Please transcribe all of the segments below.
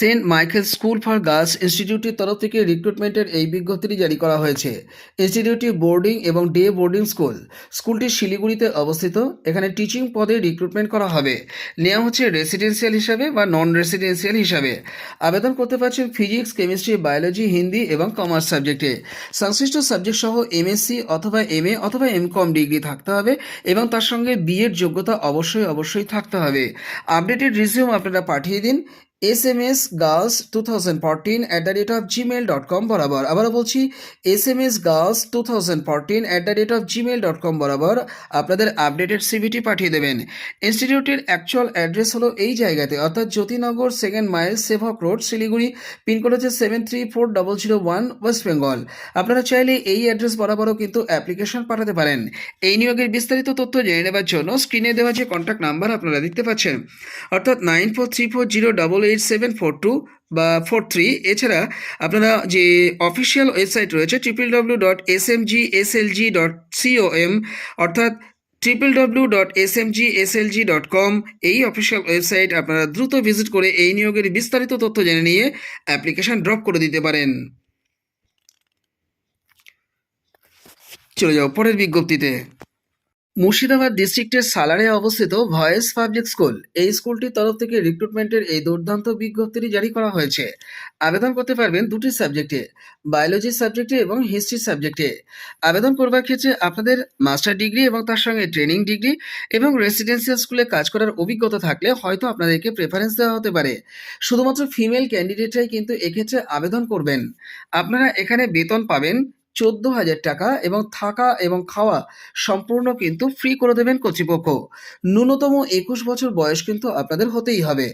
Saint Michael school for girls ইনস্টিটিউটের তরফ থেকে রিক্রুটমেন্টের এই বিজ্ঞপ্তিটি জারি করা হয়েছে। ইনস্টিটিউটটি বোর্ডিং এবং ডে বোর্ডিং স্কুল। স্কুলটি শিলিগুড়িতে অবস্থিত। এখানে টিচিং পদে রিক্রুটমেন্ট করা হবে। নেওয়া হচ্ছে রেসিডেন্সিয়াল হিসাবে বা নন রেসিডেন্সিয়াল হিসাবে। আবেদন করতে পারছেন ফিজিক্স, কেমিস্ট্রি, বায়োলজি, হিন্দি এবং কমার্স সাবজেক্টে। সংশ্লিষ্ট সাবজেক্ট সহ এমএসসি অথবা এমএ অথবা এম কম ডিগ্রি থাকতে হবে এবং তার সঙ্গে বিএড যোগ্যতা অবশ্যই অবশ্যই থাকতে হবে। আপডেটেড রিজিউম আপনারা পাঠিয়ে দিন। S M S girls two thousand fourteen at the rate of Gmail dot com বরাবর। আবারও বলছি S M S girls two thousand fourteen at the rate of Gmail dot com বরাবর আপনাদের আপডেটেড সিভিটি পাঠিয়ে দেবেন। ইনস্টিটিউটের অ্যাকচুয়াল অ্যাড্রেস হলো এই জায়গাতে, অর্থাৎ Jyotinagar second mile Sevoke road Siliguri pincode হচ্ছে seven three four double zero one West Bengal আপনারা চাইলে এই অ্যাড্রেস বরাবরও কিন্তু অ্যাপ্লিকেশন পাঠাতে পারেন। এই নিয়োগের বিস্তারিত তথ্য জেনে নেওয়ার জন্য স্ক্রিনে দেওয়া যে কন্ট্যাক্ট নাম্বার আপনারা দেখতে পাচ্ছেন, অর্থাৎ nine four three four zero double eight seven four two বা ফোর থ্রি এছাড়া আপনারা যে অফিসিয়াল ওয়েবসাইট রয়েছে triple W dot S M G S L G dot C O M অর্থাৎ triple W dot S M G S L G dot com এই official website আপনারা দ্রুত visit করে এই নিয়োগের বিস্তারিত তথ্য জেনে নিয়ে অ্যাপ্লিকেশন ড্রপ করে দিতে পারেন। চলে যাও পরের বিজ্ঞপ্তিতে। মুর্শিদাবাদ ডিস্ট্রিক্টের সালারে অবস্থিত ভয়েস পাবলিক স্কুল এই স্কুলটির তরফ থেকে রিক্রুটমেন্টের এই দুর্দান্ত বিজ্ঞপ্তিটি জারি করা হয়েছে। আবেদন করতে পারবেন দুটি সাবজেক্টে বায়োলজি সাবজেক্টে এবং হিস্ট্রি সাবজেক্টে আবেদন করবার ক্ষেত্রে আপনাদের মাস্টার ডিগ্রি এবং তার সঙ্গে ট্রেনিং ডিগ্রি এবং রেসিডেন্সিয়াল স্কুলে কাজ করার অভিজ্ঞতা থাকলে হয়তো আপনাদেরকে প্রেফারেন্স দেওয়া হতে পারে। শুধুমাত্র ফিমেল ক্যান্ডিডেটরাই কিন্তু এক্ষেত্রে আবেদন করবেন। আপনারা এখানে বেতন পাবেন চোদ্দ হাজার টাকা এবং থাকা এবং খাওয়া সম্পূর্ণ কিন্তু ফ্রি করে দেবেন কর্তৃপক্ষ। ন্যূনতম একুশ বছর বয়স কিন্তু আপনাদের হতেই হবে।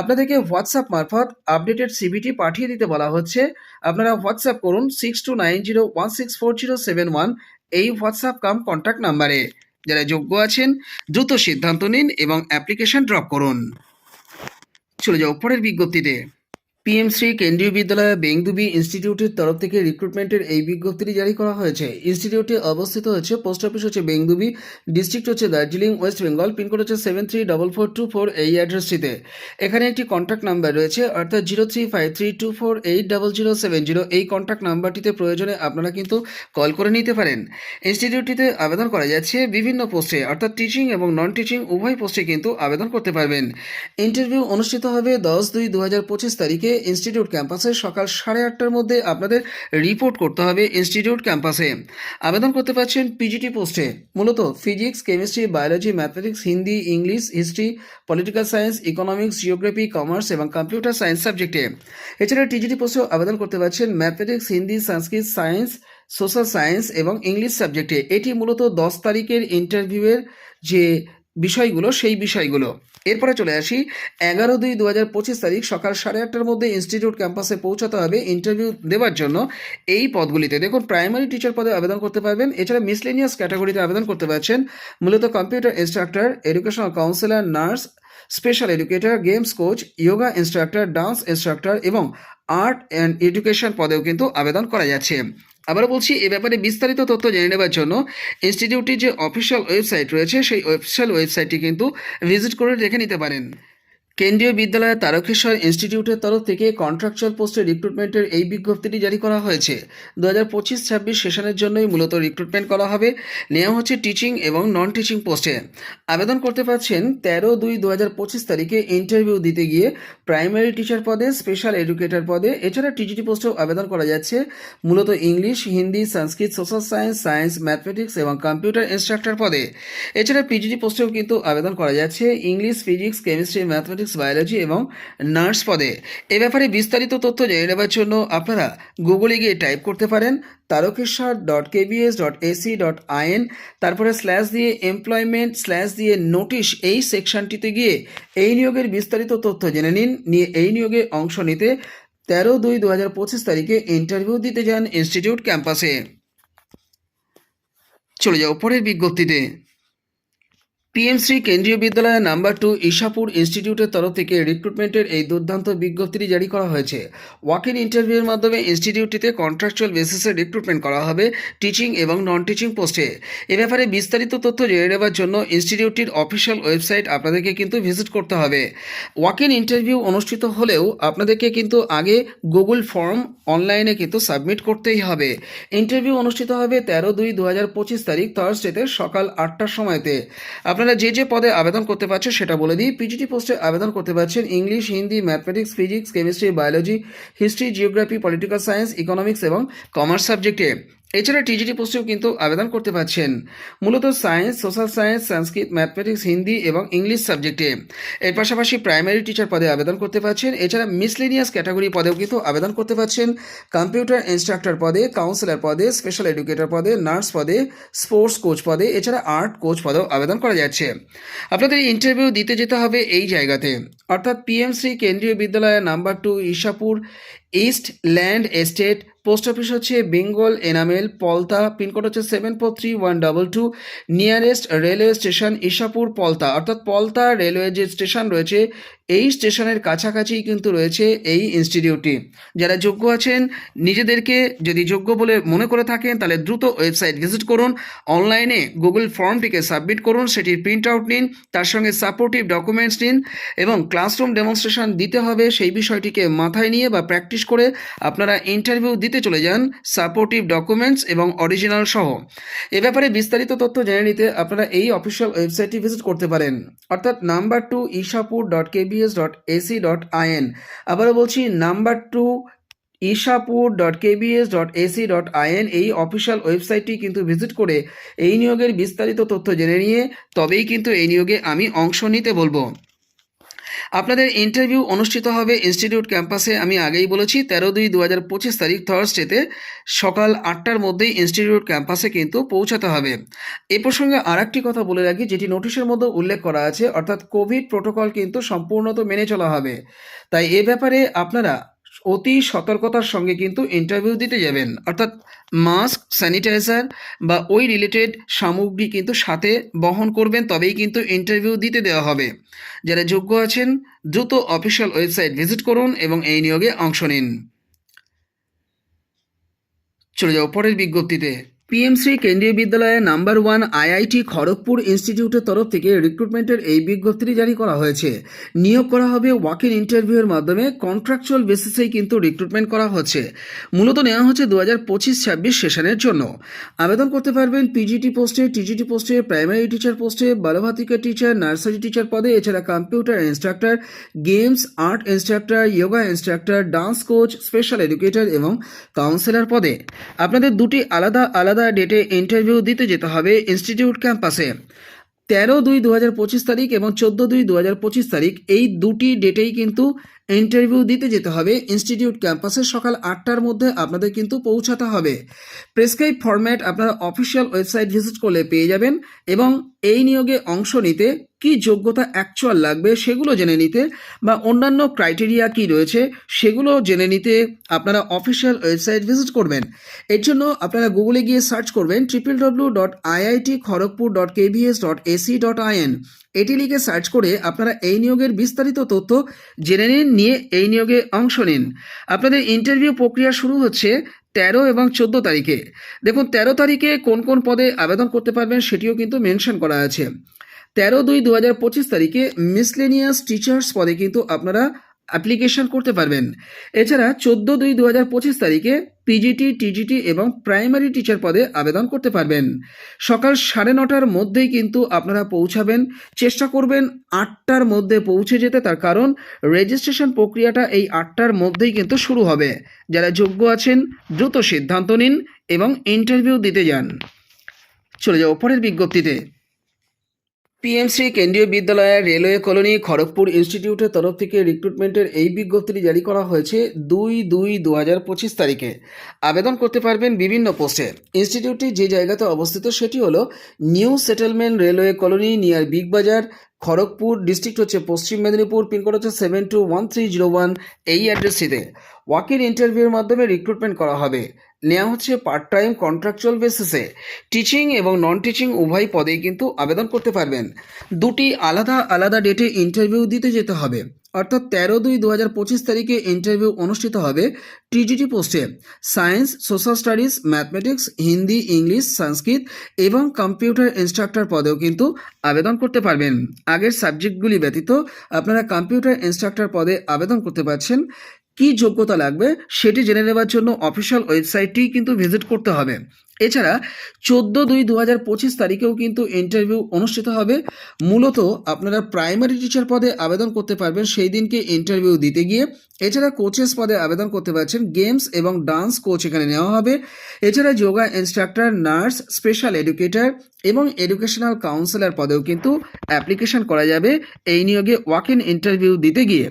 আপনাদেরকে হোয়াটসঅ্যাপ মারফত আপডেটেড সিবিটি পাঠিয়ে দিতে বলা হচ্ছে। আপনারা হোয়াটসঅ্যাপ করুন six two nine zero one six four zero seven one এই হোয়াটসঅ্যাপ কাম কন্ট্যাক্ট নাম্বারে যারা যোগ্য আছেন, দ্রুত সিদ্ধান্ত নিন এবং অ্যাপ্লিকেশন ড্রপ করুন। চলে যাও পরের বিজ্ঞপ্তিতে। পিএমসি কেন্দ্রীয় বিদ্যালয় বেংদুবি ইনস্টিটিউটের তরফ থেকে রিক্রুটমেন্টের এই বিজ্ঞপ্তিটি জারি করা হয়েছে। ইনস্টিটিউটটি অবস্থিত হচ্ছে পোস্ট অফিস হচ্ছে বেংদুবি ডিস্ট্রিক্ট হচ্ছে দার্জিলিং ওয়েস্ট বেঙ্গল পিনকোড হচ্ছে seven three double four two four এই অ্যাড্রেসটিতে এখানে একটি কন্ট্যাক্ট নাম্বার রয়েছে, অর্থাৎ zero three five three two four eight double zero seven zero এই কন্ট্যাক্ট নাম্বারটিতে প্রয়োজনে আপনারা কিন্তু কল করে নিতে পারেন। ইনস্টিটিউটটিতে আবেদন করা যাচ্ছে বিভিন্ন পোস্টে অর্থাৎ টিচিং এবং নন টিচিং উভয় পোস্টে কিন্তু আবেদন করতে পারবেন। ইন্টারভিউ অনুষ্ঠিত হবে দশ দুই দু হাজার পঁচিশ তারিখে ইনস্টিটিউট ক্যাম্পাসে সকাল সাড়ে আটটার মধ্যে আপনাদের রিপোর্ট করতে হবে ইনস্টিটিউট ক্যাম্পাসে আবেদন করতে পারছেন পিজিটি পোস্টে মূলত physics chemistry biology mathematics Hindi English history political science economics geography commerce এবং কম্পিউটার সায়েন্স সাবজেক্টে এছাড়া টিজিটি পোস্টেও আবেদন করতে পারছেন mathematics Hindi Sanskrit science social science এবং ইংলিশ সাবজেক্টে এটি মূলত দশ তারিখের ইন্টারভিউয়ের যে বিষয়গুলো, সেই বিষয়গুলো। এরপরে চলে আসি। এগারো দুই দু হাজার পঁচিশ তারিখ সকাল সাড়ে আটটার মধ্যে ইনস্টিটিউট ক্যাম্পাসে পৌঁছাতে হবে ইন্টারভিউ দেওয়ার জন্য। এই পদগুলিতে দেখুন প্রাইমারি টিচার পদে আবেদন করতে পারবেন, এছাড়া মিসলেনিয়াস ক্যাটাগরিতে আবেদন করতে পারছেন। মূলত computer instructor educational counsellor nurse special educator games coach yoga instructor dance instructor এবং আর্ট অ্যান্ড এডুকেশন পদেও কিন্তু আবেদন করা যাচ্ছে। আবারও বলছি, এ ব্যাপারে বিস্তারিত তথ্য জেনে নেবার জন্য ইনস্টিটিউটটির যে অফিসিয়াল ওয়েবসাইট রয়েছে, সেই অফিসিয়াল ওয়েবসাইটটি কিন্তু ভিজিট করে দেখে নিতে পারেন। কেন্দ্রীয় বিদ্যালয়ের তারকেশ্বর ইনস্টিটিউটের তরফ থেকে কন্ট্রাকচুয়াল পোস্টে রিক্রুটমেন্টের এই বিজ্ঞপ্তিটি জারি করা হয়েছে। দু হাজার পঁচিশ ছাব্বিশ সেশনের জন্যই মূলত রিক্রুটমেন্ট করা হবে। নেওয়া হচ্ছে টিচিং এবং নন টিচিং পোস্টে আবেদন করতে পারছেন তেরো দুই দু হাজার পঁচিশ তারিখে ইন্টারভিউ দিতে গিয়ে প্রাইমারি টিচার পদে স্পেশাল এডুকেটর পদে। এছাড়া টিজিটি পোস্টেও আবেদন করা যাচ্ছে। মূলত English, Hindi, Sanskrit social science science mathematics এবং কম্পিউটার ইনস্ট্রাক্টর পদে। এছাড়া পিজিটি পোস্টেও কিন্তু আবেদন করা যাচ্ছে। English physics chemistry mathematics biology এবং নার্স পদে। এ ব্যাপারে বিস্তারিত তথ্য জেনে নেবার জন্য আপনারা গুগলে গিয়ে টাইপ করতে পারেন Tarakeswar dot KBS dot AC dot IN তারপরে স্ল্যাশ দিয়ে এমপ্লয়মেন্ট স্ল্যাশ দিয়ে নোটিশ এই সেকশনটিতে গিয়ে এই নিয়োগের বিস্তারিত তথ্য জেনে নিন। নিয়ে এই নিয়োগে অংশ নিতে তেরো দুই দু হাজার পঁচিশ তারিখে ইন্টারভিউ দিতে যান ইনস্টিটিউট ক্যাম্পাসে চলে যাও পরের বিজ্ঞপ্তিতে। পিএমসি কেন্দ্রীয় বিদ্যালয়ের নাম্বার টু ঈশাপুর ইনস্টিটিউটের তরফ থেকে রিক্রুটমেন্টের এই দুর্দান্ত বিজ্ঞপ্তিটি জারি করা হয়েছে। ওয়াক ইন ইন্টারভিউয়ের মাধ্যমে ইনস্টিটিউটটিতে কন্ট্রাকচুয়াল বেসিসে রিক্রুটমেন্ট করা হবে টিচিং এবং নন টিচিং পোস্টে এ ব্যাপারে বিস্তারিত তথ্য জেনে নেওয়ার জন্য ইনস্টিটিউটটির অফিসিয়াল ওয়েবসাইট আপনাদেরকে কিন্তু ভিজিট করতে হবে। ওয়াক ইন ইন্টারভিউ অনুষ্ঠিত হলেও আপনাদেরকে কিন্তু আগে গুগল ফর্ম অনলাইনে কিন্তু সাবমিট করতেই হবে। ইন্টারভিউ অনুষ্ঠিত হবে তেরো দুই দু তারিখ থার্সডেতে সকাল আটটার সময়তে। আপনারা যে যে পদে আবেদন করতে পারছেন সেটা বলে দিই। পিজিটি পোস্টে আবেদন করতে পারছেন English Hindi mathematics physics chemistry biology history geography political science economics এবং কমার্স সাবজেক্টে এছাড়া টিজিটি পোস্টেও কিন্তু আবেদন করতে পারছেন। মূলত science, social science, Sanskrit, mathematics, Hindi এবং ইংলিশ সাবজেক্টে। এর পাশাপাশি প্রাইমারি টিচার পদে আবেদন করতে পারছেন। এছাড়া মিসলিনিয়াস ক্যাটাগরি পদেও কিন্তু আবেদন করতে পারছেন। কম্পিউটার ইনস্ট্রাক্টর পদে, কাউন্সিলর পদে, স্পেশাল এডুকেটর পদে, নার্স পদে, স্পোর্টস কোচ পদে, এছাড়া আর্ট কোচ পদেও আবেদন করা যাচ্ছে। আপনাদের ইন্টারভিউ দিতে যেতে হবে এই জায়গাতে। অর্থাৎ পিএমসি কেন্দ্রীয় বিদ্যালয়ের number two, Ishapore east land estate post office হচ্ছে বেঙ্গল এনামেল পলতা পিনকোড হচ্ছে seven four three one double two nearest railway station Ishapore Palta অর্থাৎ পলতা রেলওয়ে যে স্টেশন রয়েছে এই স্টেশনের কাছাকাছি কিন্তু রয়েছে এই ইনস্টিটিউটটি যারা যোগ্য আছেন, নিজেদেরকে যদি যোগ্য বলে মনে করে থাকেন, তাহলে দ্রুত ওয়েবসাইট ভিজিট করুন। অনলাইনে গুগল ফর্মটিকে সাবমিট করুন, সেটির প্রিন্ট আউট নিন, তার সঙ্গে সাপোর্টিভ ডকুমেন্টস নিন এবং ক্লাসরুম ডেমনস্ট্রেশন দিতে হবে, সেই বিষয়টিকে মাথায় নিয়ে বা প্র্যাকটিস করে আপনারা ইন্টারভিউ দিতে চলে যান সাপোর্টিভ ডকুমেন্টস এবং অরিজিনাল সহ। এ ব্যাপারে বিস্তারিত তথ্য জেনে নিতে আপনারা এই অফিসিয়াল ওয়েবসাইটটি ভিজিট করতে পারেন। অর্থাৎ number two Ishapore dot KBS dot AC dot IN আবারও বলছি, number two, Ishapore dot KBS dot AC dot IN এই অফিসিয়াল ওয়েবসাইটটি কিন্তু ভিজিট করে এই নিয়োগের বিস্তারিত তথ্য জেনে নিয়ে তবেই কিন্তু এই নিয়োগে আমি অংশ নিতে বলব। আপনাদের ইন্টারভিউ অনুষ্ঠিত হবে ইনস্টিটিউট ক্যাম্পাসে আমি আগেই বলেছি, তেরো দুই দু হাজার পঁচিশ তারিখ থার্সডেতে সকাল আটটার মধ্যেই ইনস্টিটিউট ক্যাম্পাসে কিন্তু পৌঁছাতে হবে। এ প্রসঙ্গে আর একটি কথা বলে রাখি, যেটি নোটিশের মধ্যে উল্লেখ করা আছে, অর্থাৎ কোভিড প্রোটোকল কিন্তু সম্পূর্ণত মেনে চলা হবে। তাই এ ব্যাপারে আপনারা অতি সতর্কতার সঙ্গে কিন্তু ইন্টারভিউ দিতে যাবেন। অর্থাৎ মাস্ক স্যানিটাইজার বা ওই রিলেটেড সামগ্রী কিন্তু সাথে বহন করবেন, তবেই কিন্তু ইন্টারভিউ দিতে দেওয়া হবে। যারা যোগ্য আছেন, দ্রুত অফিসিয়াল ওয়েবসাইট ভিজিট করুন এবং এই নিয়োগে অংশ নিন। চলে যাও পরের বিজ্ঞপ্তিতে। পিএমসি কেন্দ্রীয় বিদ্যালয়ে নাম্বার ওয়ান আইআইটি খড়গপুর ইনস্টিটিউটের তরফ থেকে রিক্রুটমেন্টের এই বিজ্ঞপ্তিটি জারি করা হয়েছে। নিয়োগ করা হবে ওয়াক ইন ইন্টারভিউয়ের মাধ্যমে। কন্ট্রাকচুয়াল বেসিসেই কিন্তু রিক্রুটমেন্ট করা হচ্ছে। মূলত নেওয়া হচ্ছে দু হাজার পঁচিশ ছাব্বিশ সেশনের জন্য। আবেদন করতে পারবেন পিজিটি পোস্টে টিজিটি পোস্টে প্রাইমারি টিচার পোস্টে বালভাতিকা টিচার নার্সারি টিচার পদে, এছাড়া computer instructor games art instructor yoga instructor dance coach special educator এবং কাউন্সিলর পদে। আপনাদের দুটি আলাদা আলাদা ডেটে ইন্টারভিউ দিতে যেতে হবে ইনস্টিটিউট ক্যাম্পাসে তেরো দুই দু তারিখ এবং চোদ্দ দুই দু তারিখ এই দুটি ডেটেই কিন্তু ইন্টারভিউ দিতে যেতে হবে। ইনস্টিটিউট ক্যাম্পাসে সকাল আটটার মধ্যে আপনাদের কিন্তু পৌঁছাতে হবে। প্রেসক্রাইব ফরম্যাট আপনারা অফিসিয়াল ওয়েবসাইট ভিজিট করলে পেয়ে যাবেন এবং এই নিয়োগে অংশ নিতে কি যোগ্যতা অ্যাকচুয়াল লাগবে সেগুলো জেনে নিতে বা অন্যান্য ক্রাইটেরিয়া কি রয়েছে সেগুলো জেনে নিতে আপনারা অফিসিয়াল ওয়েবসাইট ভিজিট করবেন। এর জন্য আপনারা গুগলে গিয়ে সার্চ করবেন triple W dot IIT Kharagpur dot KVS dot AC dot IN এটি লিখে সার্চ করে আপনারা এই নিয়োগের বিস্তারিত তথ্য জেনে নিন, নিয়ে এই নিয়োগে অংশ নিন। আপনাদের ইন্টারভিউ প্রক্রিয়া শুরু হচ্ছে তেরো এবং চোদ্দ তারিখে। দেখুন, তেরো তারিখে কোন কোন পদে আবেদন করতে পারবেন সেটিও কিন্তু মেনশন করা আছে। তেরো দুই দু হাজার পঁচিশ তারিখে মিসলেনিয়াস টিচার্স পদে কিন্তু আপনারা অ্যাপ্লিকেশন করতে পারবেন। এছাড়া চোদ্দ দুই দু হাজার পঁচিশ তারিখে পিজিটি টিজিটি এবং প্রাইমারি টিচার পদে আবেদন করতে পারবেন। সকাল সাড়ে নটার মধ্যেই কিন্তু আপনারা পৌঁছাবেন। চেষ্টা করবেন আটটার মধ্যে পৌঁছে যেতে। তার কারণ রেজিস্ট্রেশন প্রক্রিয়াটা এই আটটার মধ্যেই কিন্তু শুরু হবে। যারা যোগ্য আছেন, দ্রুত সিদ্ধান্ত নিন এবং ইন্টারভিউ দিতে যান। চলে যাও পরের বিজ্ঞপ্তিতে। পিএমসি কেন্দ্রীয় বিদ্যালয়ের রেলওয়ে কলোনি খড়গপুর ইনস্টিটিউটের তরফ থেকে রিক্রুটমেন্টের এই বিজ্ঞপ্তিটি জারি করা হয়েছে দুই দুই দু হাজার পঁচিশ তারিখে। আবেদন করতে পারবেন বিভিন্ন পোস্টে। ইনস্টিটিউটটি যে জায়গাতে অবস্থিত সেটি হল new settlement railway colony near Big Bazaar Kharagpur district হচ্ছে পশ্চিম মেদিনীপুর পিনকোড হচ্ছে seven two one three zero one এই অ্যাড্রেসটিতে ওয়াকির ইন্টারভিউর মাধ্যমে রিক্রুটমেন্ট করা হবে। নেওয়া হচ্ছে পার্ট টাইম কন্ট্রাকচুয়াল বেসিসে টিচিং এবং নন টিচিং উভয় পদেই কিন্তু আবেদন করতে পারবেন। দুটি আলাদা আলাদা ডেটে ইন্টারভিউ দিতে যেতে হবে। অর্থাৎ তেরো দুই দু হাজার পঁচিশ তারিখে ইন্টারভিউ অনুষ্ঠিত হবে টিজিটি পোস্টে। Science social studies mathematics Hindi English Sanskrit এবং কম্পিউটার ইনস্ট্রাক্টর পদেও কিন্তু আবেদন করতে পারবেন। আগের সাবজেক্টগুলি ব্যতীত আপনারা কম্পিউটার ইনস্ট্রাক্টর পদে আবেদন করতে পারছেন। কি যোগ্যতা লাগবে সেটি জেনে নেওয়ার জন্য অফিসিয়াল ওয়েবসাইটটি কিন্তু ভিজিট করতে হবে। এছাড়া চোদ্দ দুই দু হাজার পঁচিশ তারিখেও কিন্তু ইন্টারভিউ অনুষ্ঠিত হবে। মূলত আপনারা প্রাইমারি টিচার পদে আবেদন করতে পারবেন, সেই দিনকে ইন্টারভিউ দিতে গিয়ে। এছাড়া কোচেস পদে আবেদন করতে পারছেন গেমস এবং ডান্স কোচ এখানে নেওয়া হবে। এছাড়া yoga instructor nurse special educator এবং এডুকেশনাল কাউন্সিলর পদেও কিন্তু অ্যাপ্লিকেশন করা যাবে এই নিয়োগে ওয়াক ইন ইন্টারভিউ দিতে গিয়ে।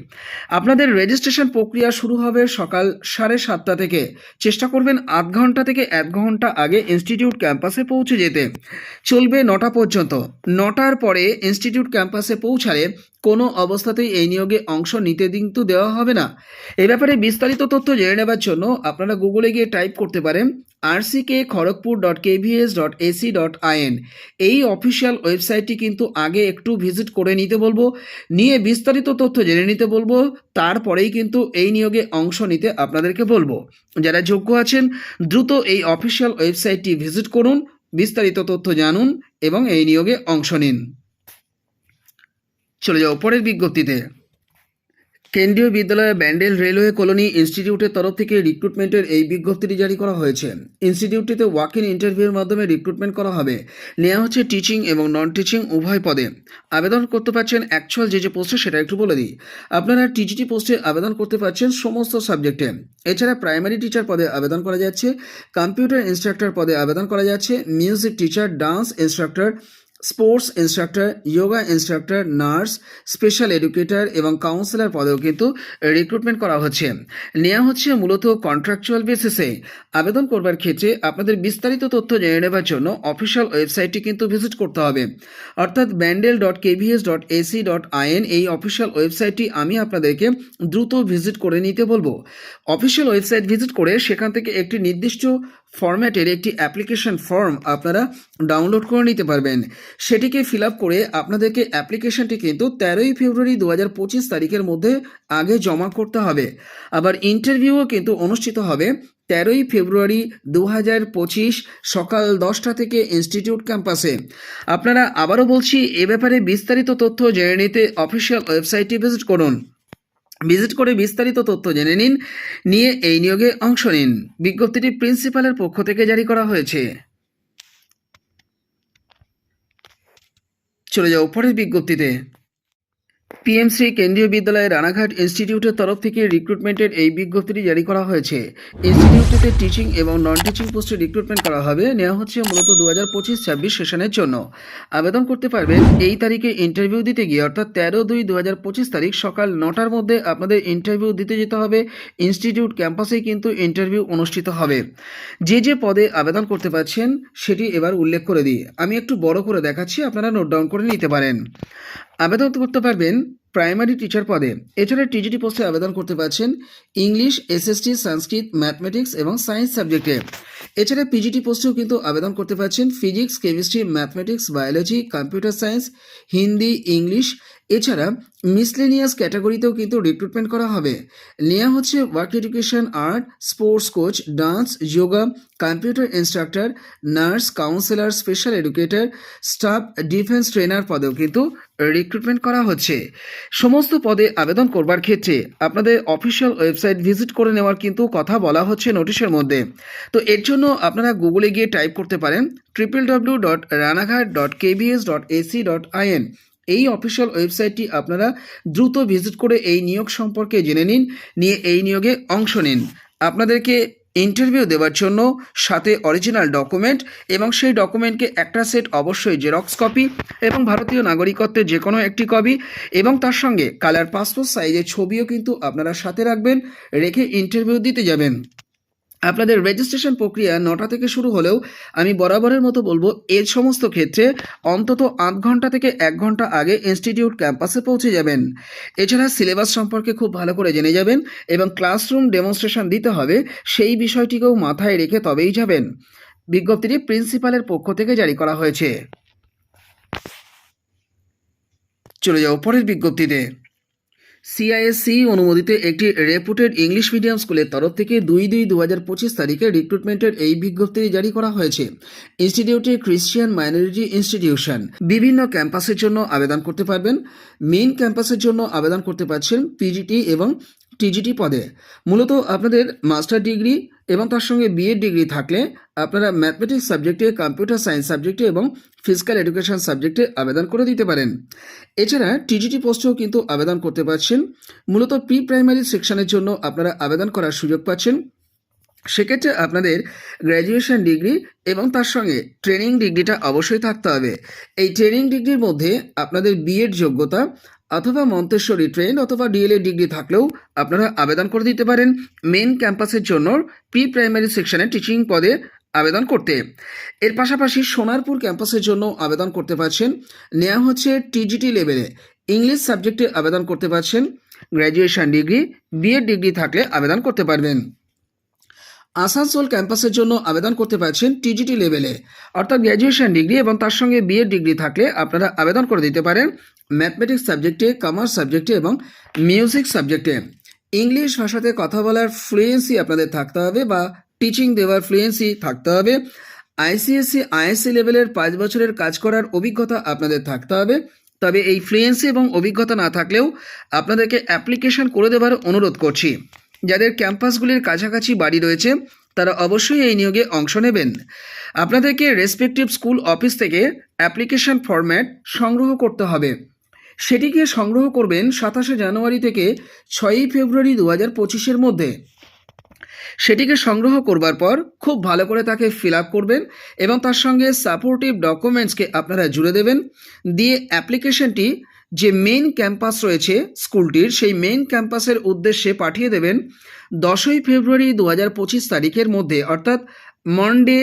আপনাদের রেজিস্ট্রেশন প্রক্রিয়া শুরু হবে সকাল সাড়ে সাতটা থেকে। চেষ্টা করবেন আধ ঘণ্টা থেকে এক ঘণ্টা আগে ইনস্টিটিউট ক্যাম্পাসে পৌঁছে যেতে। চলবে নটা পর্যন্ত। নটার পরে ইনস্টিটিউট ক্যাম্পাসে পৌঁছালে কোনো অবস্থাতেই এই নিয়োগে অংশ নিতে কিন্তু দেওয়া হবে না। এ ব্যাপারে বিস্তারিত তথ্য জেনে নেবার জন্য আপনারা গুগলে গিয়ে টাইপ করতে পারেন RCK Kharagpur dot KVS dot AC dot IN এই অফিসিয়াল ওয়েবসাইটটি কিন্তু আগে একটু ভিজিট করে নিতে বলব, নিয়ে বিস্তারিত তথ্য জেনে নিতে বলব, তারপরেই কিন্তু এই নিয়োগে অংশ নিতে আপনাদেরকে বলব। যারা যোগ্য আছেন, দ্রুত এই অফিসিয়াল ওয়েবসাইটটি ভিজিট করুন, বিস্তারিত তথ্য জানুন এবং এই নিয়োগে অংশ নিন। চলে যাও, পরের বিজ্ঞপ্তিতে। কেন্দ্রীয় বিদ্যালয়ে ব্যান্ডেল রেলওয়ে কলোনি ইনস্টিটিউটের তরফ থেকে রিক্রুটমেন্টের এই বিজ্ঞপ্তিটি জারি করা হয়েছে। ইনস্টিটিউটটিতে ওয়াক ইন ইন্টারভিউর মাধ্যমে রিক্রুটমেন্ট করা হবে। নেওয়া হচ্ছে টিচিং এবং নন টিচিং উভয় পদে। আবেদন করতে পারছেন অ্যাকচুয়াল যে যে পোস্টে সেটা একটু বলে দিই। আপনারা টিজিটি পোস্টে আবেদন করতে পারছেন সমস্ত সাবজেক্টে এছাড়া প্রাইমারি টিচার পদে আবেদন করা যাচ্ছে কম্পিউটার ইনস্ট্রাক্টর পদে আবেদন করা যাচ্ছে music teacher dance instructor sports instructor yoga instructor nurse special educator এবং কাউন্সিলর পদেও কিন্তু রিক্রুটমেন্ট করা হচ্ছে। নেওয়া হচ্ছে মূলত কন্ট্রাকচুয়াল বেসিসে আবেদন করবার ক্ষেত্রে আপনাদের বিস্তারিত তথ্য জেনে নেবার জন্য অফিসিয়াল ওয়েবসাইটটি কিন্তু ভিজিট করতে হবে। অর্থাৎ Bandel dot KVS dot AC dot IN এই অফিসিয়াল ওয়েবসাইটটি আমি আপনাদেরকে দ্রুত ভিজিট করে নিতে বলব। অফিসিয়াল ওয়েবসাইট ভিজিট করে সেখান থেকে একটি নির্দিষ্ট ফরম্যাটের একটি অ্যাপ্লিকেশন ফর্ম আপনারা ডাউনলোড করে নিতে পারবেন। সেটিকে ফিল করে আপনাদেরকে অ্যাপ্লিকেশনটি কিন্তু তেরোই ফেব্রুয়ারি দু হাজার পঁচিশ তারিখের মধ্যে আগে জমা করতে হবে। আবার ইন্টারভিউও কিন্তু অনুষ্ঠিত হবে তেরোই ফেব্রুয়ারি দু হাজার পঁচিশ সকাল দশটা থেকে ইনস্টিটিউট ক্যাম্পাসে। আপনারা আবারও বলছি, এ ব্যাপারে বিস্তারিত তথ্য জেনে নিতে অফিসিয়াল ওয়েবসাইটটি ভিজিট করুন। ভিজিট করে বিস্তারিত তথ্য জেনে নিন। নিয়ে এই নিয়োগে অংশ নিন। বিজ্ঞপ্তিটি প্রিন্সিপালের পক্ষ থেকে জারি করা হয়েছে। চলে যাও পরের বিজ্ঞপ্তিতে। পিএমসি কেন্দ্রীয় বিদ্যালয় রানাঘাট ইনস্টিটিউটের তরফ থেকে রিক্রুটমেন্টের এই বিজ্ঞপ্তিটি জারি করা হয়েছে। ইনস্টিটিউটটিতে টিচিং এবং নন টিচিং পোস্টে রিক্রুটমেন্ট করা হবে। নেওয়া হচ্ছে মূলত দু হাজার পঁচিশ ছাব্বিশ সেশনের জন্য। আবেদন করতে পারবেন এই তারিখে ইন্টারভিউ দিতে গিয়ে, অর্থাৎ তেরো দুই দু হাজার পঁচিশ তারিখ সকাল নটার মধ্যে আপনাদের ইন্টারভিউ দিতে যেতে হবে। ইনস্টিটিউট ক্যাম্পাসেই কিন্তু ইন্টারভিউ অনুষ্ঠিত হবে। যে যে পদে আবেদন করতে পারছেন, সেটি এবার উল্লেখ করে দিই। আমি একটু বড় করে দেখাচ্ছি, আপনারা নোট ডাউন করে নিতে পারেন। আবেদন করতে পারবেন প্রাইমারি টিচার পদে। এছাড়া টিজিটি পোস্টে আবেদন করতে পারছেন ইংলিশ এসএসটি সংস্কৃত ম্যাথমেটিক্স এবং সায়েন্স সাবজেক্টে এছাড়া পিজিটি পোস্টেও কিন্তু আবেদন করতে পারছেন physics chemistry mathematics biology computer science Hindi English এছাড়া মিসলেনিয়াস ক্যাটাগরিতেও কিন্তু রিক্রুটমেন্ট করা হবে। নেওয়া হচ্ছে work education art sports coach dance yoga computer instructor nurse counsellor special educator staff defence trainer পদেও কিন্তু রিক্রুটমেন্ট করা হচ্ছে। সমস্ত পদে আবেদন করবার ক্ষেত্রে আপনাদের অফিসিয়াল ওয়েবসাইট ভিজিট করে নেওয়ার কিন্তু কথা বলা হচ্ছে নোটিশের মধ্যে। তো এর জন্য আপনারা গুগলে গিয়ে টাইপ করতে পারেন triple W dot Ranaghat dot KBS dot AC dot IN এই অফিসিয়াল ওয়েবসাইটটি আপনারা দ্রুত ভিজিট করে এই নিয়োগ সম্পর্কে জেনে নিন, নিয়ে এই নিয়োগে অংশ নিন। আপনাদেরকে ইন্টারভিউ দেওয়ার জন্য সাথে অরিজিনাল ডকুমেন্ট এবং সেই ডকুমেন্টকে একটা সেট অবশ্যই জেরক্স কপি এবং ভারতীয় নাগরিকত্বের যে কোনো একটি কপি এবং তার সঙ্গে কালার পাসপোর্ট, সাইজের ছবিও কিন্তু আপনারা সাথে রাখবেন, রেখে ইন্টারভিউ দিতে যাবেন। আপনাদের রেজিস্ট্রেশন প্রক্রিয়া নটা থেকে শুরু হলেও আমি বরাবরের মতো বলব এর সমস্ত ক্ষেত্রে অন্তত আধ ঘণ্টা থেকে এক ঘণ্টা আগে ইনস্টিটিউট ক্যাম্পাসে পৌঁছে যাবেন। এছাড়া সিলেবাস সম্পর্কে খুব ভালো করে জেনে যাবেন এবং ক্লাসরুম ডেমনস্ট্রেশন দিতে হবে, সেই বিষয়টিকেও মাথায় রেখে তবেই যাবেন। বিজ্ঞপ্তিটি প্রিন্সিপালের পক্ষ থেকে জারি করা হয়েছে। চলে যাও পরের বিজ্ঞপ্তিতে। সিআইএসসি অনুমোদিত একটি রেপুটেড ইংলিশ মিডিয়াম স্কুলের তরফ থেকে দুই দুই দু হাজার পঁচিশ তারিখে রিক্রুটমেন্টের এই বিজ্ঞপ্তি জারি করা হয়েছে। ইনস্টিটিউটে ক্রিশ্চিয়ান মাইনরিটি ইনস্টিটিউশন বিভিন্ন ক্যাম্পাসের জন্য আবেদন করতে পারবেন। মেইন ক্যাম্পাসের জন্য আবেদন করতে পারছেন পিজিটি এবং টিজিটি পদে। মূলত আপনাদের মাস্টার ডিগ্রি এবং তার সঙ্গে বিএড ডিগ্রি থাকলে আপনারা ম্যাথমেটিক্স সাবজেক্টে, কম্পিউটার সায়েন্স সাবজেক্টে এবং ফিজিক্যাল এডুকেশন সাবজেক্টে আবেদন করে দিতে পারেন। এছাড়া টিজিটি পোস্টেও কিন্তু আবেদন করতে পারছেন। মূলত প্রি প্রাইমারি সেকশনের জন্য আপনারা আবেদন করার সুযোগ পাচ্ছেন। সেক্ষেত্রে আপনাদের গ্র্যাজুয়েশন ডিগ্রি এবং তার সঙ্গে ট্রেনিং ডিগ্রিটা অবশ্যই থাকতে হবে। এই ট্রেনিং ডিগ্রির মধ্যে আপনাদের বিএড যোগ্যতা অথবা মন্তেশ্বরী ট্রেন অথবা ডিএলএ ডিগ্রি থাকলেও আপনারা আবেদন করে দিতে পারেন মেন ক্যাম্পাসের জন্য প্রি প্রাইমারি সেকশনে টিচিং পদে আবেদন করতে। এর পাশাপাশি সোনারপুর ক্যাম্পাসের জন্য আবেদন করতে পারছেন। নেওয়া হচ্ছে টিজিটি লেভেলে ইংলিশ সাবজেক্টে আবেদন করতে পারছেন। গ্র্যাজুয়েশন ডিগ্রি বিএড ডিগ্রি থাকলে আবেদন করতে পারবেন। আসানসোল ক্যাম্পাসের জন্য আবেদন করতে পারছেন টিজিটি লেভেলে। অর্থাৎ গ্র্যাজুয়েশন ডিগ্রি এবং তার সঙ্গে বিএড ডিগ্রি থাকলে আপনারা আবেদন করে দিতে পারেন ম্যাথমেটিক্স সাবজেক্টে কমার্স সাবজেক্টে এবং মিউজিক সাবজেক্টে ইংলিশ ভাষাতে কথা বলার ফ্লুয়েন্সি আপনাদের থাকতে হবে বা টিচিং দেওয়ার ফ্লুয়েন্সি থাকতে হবে। আইসিএসসি আইএসসি লেভেলের পাঁচ বছরের কাজ করার অভিজ্ঞতা আপনাদের থাকতে হবে। তবে এই ফ্লুয়েন্সি এবং অভিজ্ঞতা না থাকলেও আপনাদেরকে অ্যাপ্লিকেশন করে দেওয়ার অনুরোধ করছি। যাদের ক্যাম্পাসগুলির কাছাকাছি বাড়ি রয়েছে, তারা অবশ্যই এই নিয়োগে অংশ নেবেন। আপনাদেরকে রেসপেক্টিভ স্কুল অফিস থেকে অ্যাপ্লিকেশন ফরম্যাট সংগ্রহ করতে হবে। সেটিকে সংগ্রহ করবেন সাতাশে জানুয়ারি থেকে ছয়ই ফেব্রুয়ারি দু হাজার পঁচিশের মধ্যে। সেটিকে সংগ্রহ করবার পর খুব ভালো করে তাকে ফিল আপ করবেন এবং তার সঙ্গে সাপোর্টিভ ডকুমেন্টসকে আপনারা জুড়ে দেবেন। দিয়ে অ্যাপ্লিকেশনটি যে মেইন ক্যাম্পাস রয়েছে স্কুলটির, সেই মেইন ক্যাম্পাসের উদ্দেশ্যে পাঠিয়ে দেবেন দশই ফেব্রুয়ারি দু হাজার পঁচিশ তারিখের মধ্যে। অর্থাৎ মন্ডে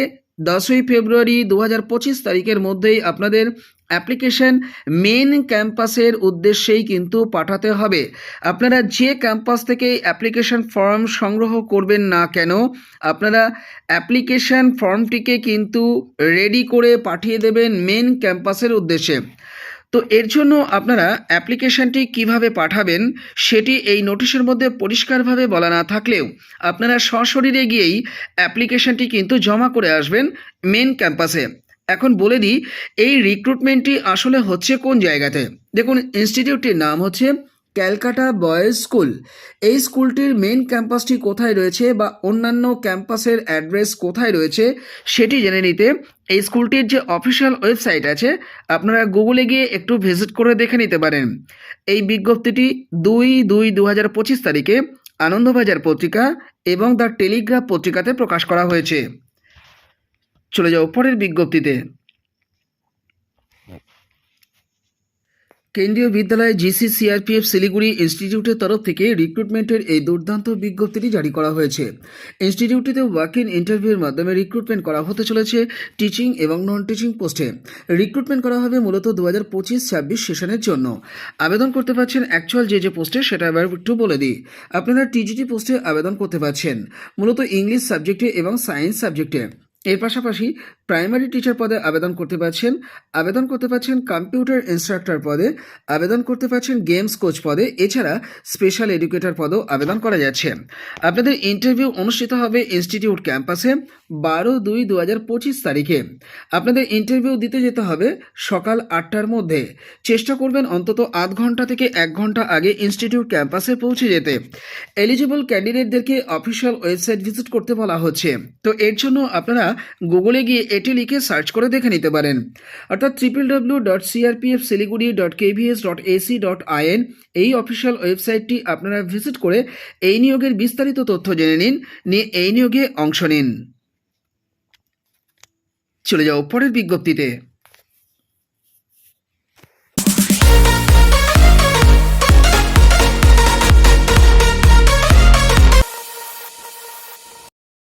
দশই ফেব্রুয়ারি দু হাজার পঁচিশ তারিখের মধ্যেই আপনাদের অ্যাপ্লিকেশন মেন ক্যাম্পাসের উদ্দেশ্যেই কিন্তু পাঠাতে হবে। আপনারা যে ক্যাম্পাস থেকে অ্যাপ্লিকেশন ফর্ম সংগ্রহ করবেন না কেন, আপনারা অ্যাপ্লিকেশন ফর্মটিকে কিন্তু রেডি করে পাঠিয়ে দেবেন মেন ক্যাম্পাসের উদ্দেশ্যে। তো এর জন্য আপনারা অ্যাপ্লিকেশনটি কীভাবে পাঠাবেন সেটি এই নোটিশের মধ্যে পরিষ্কারভাবে বলা না থাকলেও আপনারা সশরীরে গিয়েই অ্যাপ্লিকেশনটি কিন্তু জমা করে আসবেন মেন ক্যাম্পাসে। এখন বলে দিই, এই রিক্রুটমেন্টটি আসলে হচ্ছে কোন জায়গাতে? দেখুন ইনস্টিটিউটটির নাম হচ্ছে ক্যালকাটা বয়েজ স্কুল। এই স্কুলটির মেন ক্যাম্পাসটি কোথায় রয়েছে বা অন্যান্য ক্যাম্পাসের অ্যাড্রেস কোথায় রয়েছে সেটি জেনে নিতে এই স্কুলটির যে অফিসিয়াল ওয়েবসাইট আছে, আপনারা গুগলে গিয়ে একটু ভিজিট করে দেখে নিতে পারেন। এই বিজ্ঞপ্তিটি দুই দুই দু হাজার পঁচিশ তারিখে আনন্দবাজার পত্রিকা এবং দ্য টেলিগ্রাফ পত্রিকাতে প্রকাশ করা হয়েছে। চলে যাও পরের বিজ্ঞপ্তিতে। কেন্দ্রীয় বিদ্যালয় জিসি সিআরপিএফ শিলিগুড়ি ইনস্টিটিউটের তরফ থেকে রিক্রুটমেন্টের এই দুর্দান্ত বিজ্ঞপ্তিটি জারি করা হয়েছে। ইনস্টিটিউটটিতে ওয়াক ইন ইন্টারভিউর মাধ্যমে রিক্রুটমেন্ট করা হতে চলেছে টিচিং এবং নন টিচিং পোস্টে। রিক্রুটমেন্ট করা হবে মূলত দু হাজার পঁচিশ ছাব্বিশ সেশনের জন্য। আবেদন করতে পারছেন অ্যাকচুয়াল যে যে পোস্টে সেটা এবার একটু বলে দিই। আপনারা টিজিটি পোস্টে আবেদন করতে পারছেন, মূলত ইংলিশ সাবজেক্টে এবং সায়েন্স সাবজেক্টে। এর পাশাপাশি প্রাইমারি টিচার পদে আবেদন করতে পারছেন। আবেদন করতে পারছেন কম্পিউটার ইনস্ট্রাক্টর পদে। আবেদন করতে পারছেন গেমস কোচ পদে। এছাড়া স্পেশাল এডুকেটর পদেও আবেদন করা যাচ্ছে। আপনাদের ইন্টারভিউ অনুষ্ঠিত হবে ইনস্টিটিউট ক্যাম্পাসে বারো দুই দু হাজার পঁচিশ তারিখে। আপনাদের ইন্টারভিউ দিতে যেতে হবে সকাল আটটার মধ্যে। চেষ্টা করবেন অন্তত আধ ঘণ্টা থেকে এক ঘণ্টা আগে ইনস্টিটিউট ক্যাম্পাসে পৌঁছে যেতে। এলিজিবল ক্যান্ডিডেটদেরকে অফিসিয়াল ওয়েবসাইট ভিজিট করতে বলা হচ্ছে। তো এর জন্য আপনারা গুগলে গিয়ে এটি লিখে সার্চ করে দেখে নিতে পারেন। অর্থাৎ triple W dot CRPF Siliguri dot KVS dot AC dot IN এই অফিসিয়াল ওয়েবসাইটটি আপনারা ভিজিট করে এই নিয়োগের বিস্তারিত তথ্য জেনে নিন, নিয়ে এই নিয়োগে অংশ নিন। চলে যাও পরের বিজ্ঞপ্তিতে।